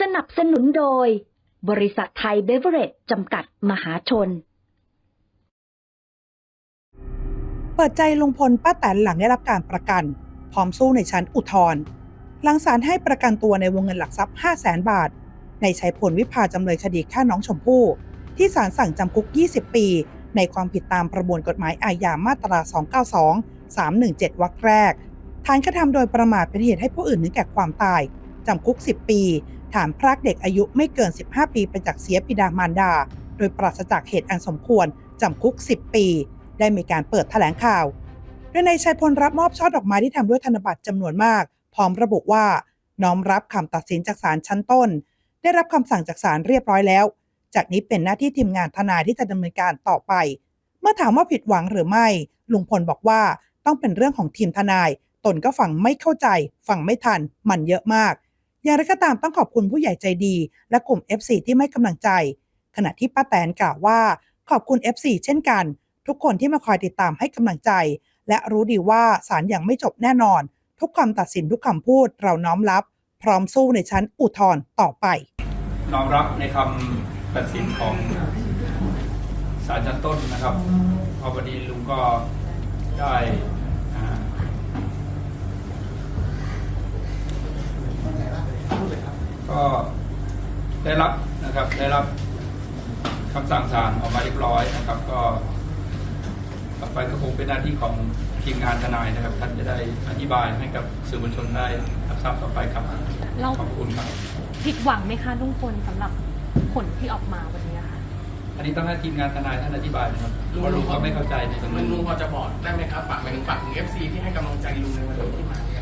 สนับสนุนโดย บริษัทไทยเบเวอเรจจำกัดมหาชน เปิดใจลุงพลป้าแตนหลังได้รับการประกัน พร้อมสู้ในชั้นอุทธรณ์หลังศาลให้ประกันตัวในวงเงินหลักทรัพย์ 5 0 0แสนบาท ในชัยพลวิภาจำเลยคดีฆ่าน้องชมพู่ ที่ศาลสั่งจำคุก 20 ปี ในความผิดตามประมวลกฎหมายอาญามาตรา 292 317 วรรคแรก ฐานกระทำโดยประมาทเป็นเหตุให้ผู้อื่นถึงแก่ความตายจำคุก 10 ปี ฐานพรากเด็กอายุไม่เกิน 15 ปีไปจากเสียบิดามารดา โดยปราศจากเหตุอันสมควร จำคุก 10 ปี ได้มีการเปิดแถลงข่าวโดยนายชัยพลรับมอบช่อดอกไม้ที่ทำด้วยธนบัตรจำนวนมาก พร้อมระบุว่าน้อมรับคำตัดสินจากศาลชั้นต้น ได้รับคำสั่งจากศาลเรียบร้อยแล้ว จากนี้เป็นหน้าที่ทีมงานทนายที่จะดำเนินการต่อไป เมื่อถามว่าผิดหวังหรือไม่ ลุงพลบอกว่าต้องเป็นเรื่องของทีมทนาย ตนก็ฟังไม่เข้าใจ ฟังไม่ทัน มันเยอะมาก อย่างไรก็ตามต้องขอบคุณผู้ใหญ่ใจดี และกลุ่ม FC ที่ไม่กำลังใจ ขณะที่ป้าแตนกล่าวว่า ขอบคุณ FC เช่นกัน ทุกคนที่มาคอยติดตามให้กำลังใจ และรู้ดีว่าศาลยังไม่จบแน่นอน ทุกคำตัดสินทุกคำพูดเราน้อมรับ พร้อมสู้ในชั้นอุทธรณ์ต่อไป น้อมรับในคำตัดสินของศาลชั้นต้นนะครับพอวันนี้ลุงก็ได้ ก็ได้รับนะครับได้รับคำสั่งศาลออกมาเรียบร้อยนะครับ ก็ต่อไปก็คงเป็นหน้าที่ของทีมงานทนายนะครับท่านจะได้อธิบายให้กับสื่อมวลชนได้รับทราบต่อไปครับเราขอบคุณครับผิดหวังไหมคะลุงพลสำหรับผลที่ออกมาวันนี้ค่ะ อันนี้ต้องให้ทีมงานทนายท่านอธิบายนะครับเพราะลุงก็ไม่เข้าใจในตรงลุนี้งลุงพอจะบอกได้ไหมครับฝากไปถึงฝากถึงเอฟซีที่ให้กำลังใจลุงในวันนี้ที่มาเนี่ยครับ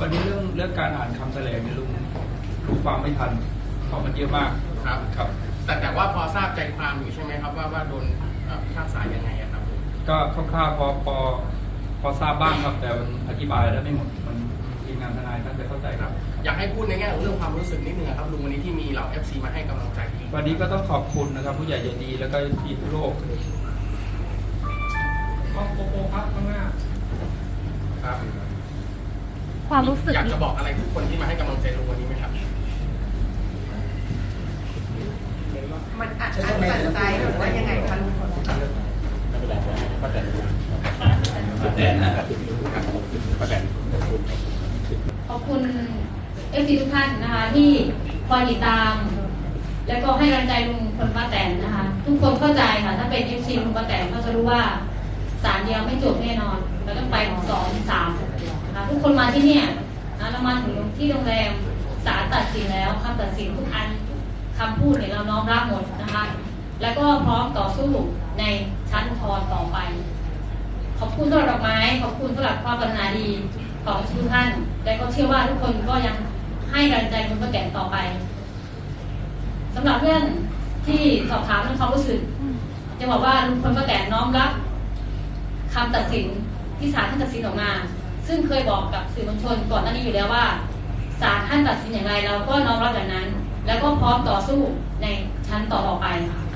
วันนี้เรื่องเรื่องการอ่านคำแถลงเนี่ยลุงลุงฟังไม่ทันเพราะมันเยอะมากครับครับ แต่แต่ว่าพอทราบใจความอยู่ใช่ไหมครับว่าว่าโดนเอ่อพิพากษายังไงอะครับ ก็คร่าวๆพอพอพอทราบบ้างครับแต่มันอธิบายแล้วไม่หมดมันทีมงานทนายท่านจะเข้าใจครับ อยากให้พูดในแง่ของเรื่องความรู้สึกนิดนึงอะครับลุงวันนี้ที่มีเหล่าเอฟซีมาให้กำลังใจที่วันนี้ก็ต้องขอบคุณนะครับ ผู้ใหญ่ใจดีแล้วก็ทีทั่วโลกขอบคุณครับข้างหน้าครับ ความรู้สึกอยากจะบอกอะไรทุกคนที่มาให้กำลังใจลุงวันนี้ไหมครับ มันอัดอั้นตันใจหรือว่ายังไงคะลุงพลขอบคุณเอฟซีทุกท่านนะคะที่คอยติดตาม แล้วก็ให้กำลังใจลุงพลป้าแตนนะคะ ทุกคนเข้าใจค่ะ ถ้าเป็นเอฟซีลุงป้าแตนก็จะรู้ว่าศาลเดียวไม่จบแน่นอนเราต้องไปถึงสองถึงสามนะ คนมาที่เนี่ยเรามาถึงที่โรงแรมศาลตัดสินแล้วคำตัดสินทุกอันคำพูดเนี่ยเราน้อมรับหมดนะคะ แล้วก็พร้อมต่อสู้ในชั้นทธรต่อไป ขอบคุณสำหรับดอกไม้ ขอบคุณสำหรับความปรารถนาดีของทุกท่าน และก็เชื่อว่าทุกคนก็ยังให้กำลังใจคุณป้าแตนต่อไปสำหรับเรื่องที่สอบถามเรื่องความรู้สึกจะบอกว่าลุงพลป้าแตนน้อมรับคำตัดสินที่ศาลท่านตัดสินออกมา ซึ่งเคยบอกกับสื่อมวลชนก่อนหน้านี้อยู่แล้วว่าศาลท่านตัดสินอย่างไรเราก็น้อมรับอย่างนั้น แล้วก็พร้อมต่อสู้ในชั้นต่อไปค่ะ